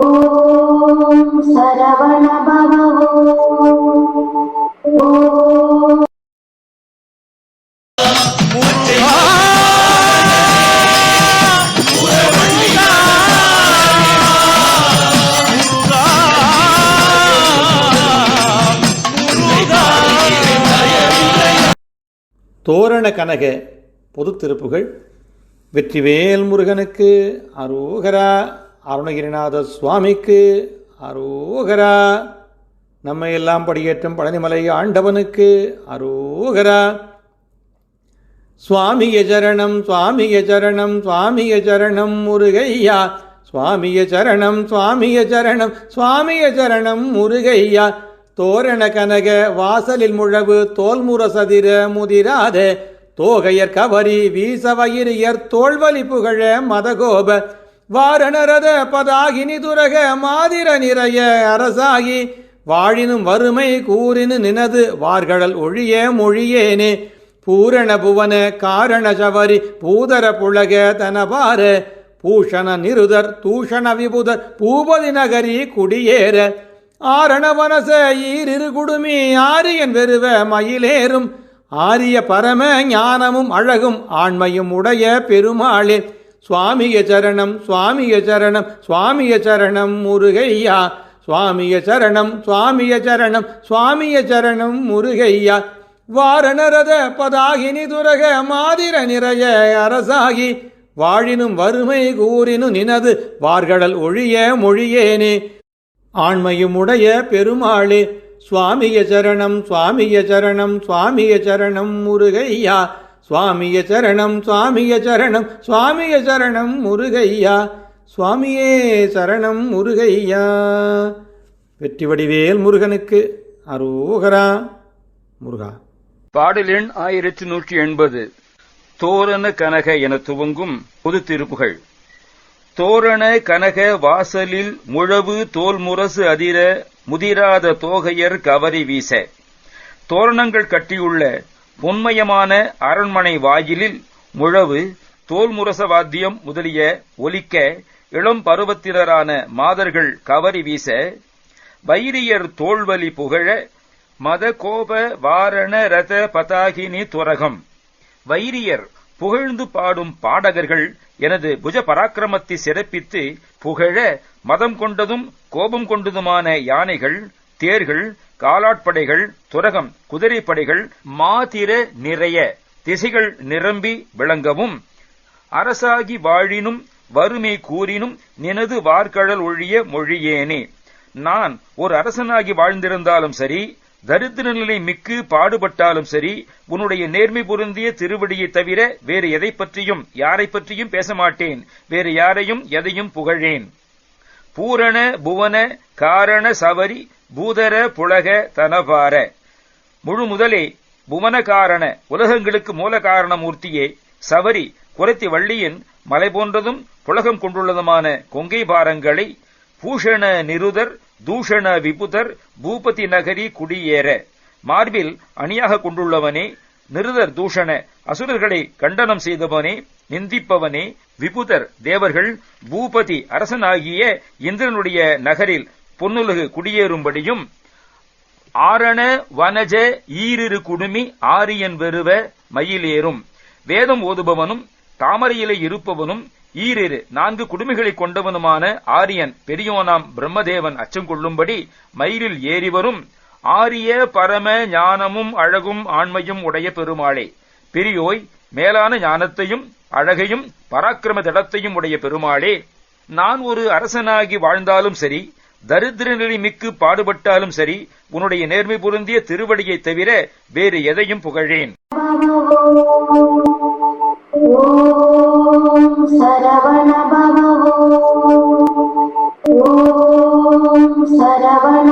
ஓம் சரவண தோரண கனக பொது திருப்புகள் வெற்றிவேல் முருகனுக்கு அரோகரா அருணகிரிநாத சுவாமிக்கு அரோகரா. நம்மை எல்லாம் படியேற்றும் பழனிமலை ஆண்டவனுக்கு அரோகரா. சுவாமிய சரணம் சுவாமிய சரணம் சுவாமிய சரணம் முருகையா. சுவாமிய சரணம் சுவாமிய சரணம் சுவாமிய சரணம் முருகையா. தோரண கனக வாசலில் முழவு தோல்முரசதிர முதிராத தோகையர் கவரி வீசவயிரியர் தோல்வலி புகழ மதகோப வாரணரத பதாகினி துரக மாதிர நிறைய அரசாகி வாழினும் வறுமை கூறினு நினது வார்கடல் ஒழிய மொழியேனே. பூரண புவன காரண சவரி பூதர புலக தனபார பூஷண நிருதர் தூஷண விபுதர் பூபதி நகரி குடியேற ஆரணவனச ஈரிரு குடுமி ஆரியன் வெறுவ மயிலேறும். ஆரிய பரம ஞானமும் அழகும் ஆண்மையும் உடைய பெருமாளே. சுவாமிய சரணம் சுவாமிய சரணம் சுவாமிய சரணம் முருகையா. சுவாமிய சரணம் சுவாமிய சரணம் சுவாமிய சரணம் முருகையா. வாரணரத பதாகினி துரக மாதிர நிறைய அரசாகி. வாழினும் வறுமை கூறினு நினது வார்கடல் ஒழிய மொழியேனே. ஆண்மையும் உடைய பெருமாளே சுவாமிய சரணம் சுவாமிய சரணம் சுவாமிய சரணம் முருகையா சுவாமிய சரணம் சுவாமிய சரணம் சுவாமிய சரணம் முருகையா சுவாமியே சரணம் முருகையா. வெற்றி வடிவேல் முருகனுக்கு அரோகரா. முருகா. பாடல் எண் ஆயிரத்தி நூற்றி எண்பது தோரண கனக என துவங்கும் பொது திருப்புகள். தோரண கனக வாசலில் முழவு தோல் முரசு அதிர முதிராத தோகையர் கவரி வீச. தோரணங்கள் கட்டியுள்ள பொன்மயமான அரண்மனை வாயிலில் முழவு தோல் முரச வாத்தியம் முதலிய ஒலிக்க இளம் பருவத்தினரான மாதர்கள் கவரி வீச. வைரியர் தோல்வலி புகழ மத கோப வாரண ரத பதாகினி துரகம் வைரியர் புகழ்ந்து பாடும் பாடகர்கள் எனது புஜ பராக்கிரமத்தை சிறப்பித்து புகழ மதம் கொண்டதும் கோபம் கொண்டதுமான யானைகள் தேர்கள் காலாட்படைகள் துரகம் குதிரைப்படைகள் மாதிர நிறைய திசைகள் நிரம்பி விளங்கவும் அரசாகி வாழினும் வறுமை கூறினும் நினது வார்கழல் ஒழிய மொழியேனே. நான் ஒரு அரசனாகி வாழ்ந்திருந்தாலும் சரி தரித்திர நிலை மிக்கு பாடுபட்டாலும் சரி உன்னுடைய நேர்மை பொருந்திய திருவடியை தவிர வேறு எதை பற்றியும் யாரை பற்றியும் பேச மாட்டேன் வேறு யாரையும் எதையும் புகழேன். பூரண புவன காரண சவரி பூதர புலக தனபார. முழு முதலே புவன காரண உலகங்களுக்கு மூல காரண மூர்த்தியே சவரி குரத்தி வள்ளியின் மலை போன்றதும் புலகம் கொண்டுள்ளதுமான கொங்கை பாரங்களை பூஷண நிருதர் தூஷண விபுதர் பூபதி நகரி குடியேற. மார்பில் அணியாக கொண்டுள்ளவனே நிருதர் தூஷண அசுரர்களை கண்டனம் செய்தவனே நிந்திப்பவனே விபுதர் தேவர்கள் பூபதி அரசனாகிய இந்திரனுடைய நகரில் பொன்னுலகு குடியேறும்படியும் ஆரண வனஜ ஈரிரு குடுமி ஆரியன் வெறுவ மயிலேறும். வேதம் ஓதுபவனும் தாமரையிலே இருப்பவனும் ஈரிரு நான்கு குடுமிகளை கொண்டவனுமான ஆரியன் பெரியோனாம் பிரம்மதேவன் அச்சம் கொள்ளும்படி மயிலில் ஏறி வரும். ஆரிய பரம ஞானமும் அழகும் ஆண்மையும் உடைய பெருமாளே. பெரியோய் மேலான ஞானத்தையும் அழகையும் பராக்கிரம தடத்தையும் உடைய பெருமாளே. நான் ஒரு அரசனாகி வாழ்ந்தாலும் சரி தரித்திர நிலை மிக்கு பாடுபட்டாலும் சரி உன்னுடைய நேர்மை பொருந்திய திருவடியை தவிர வேறு எதையும் புகழேன். सरवण भव ॐ सरवण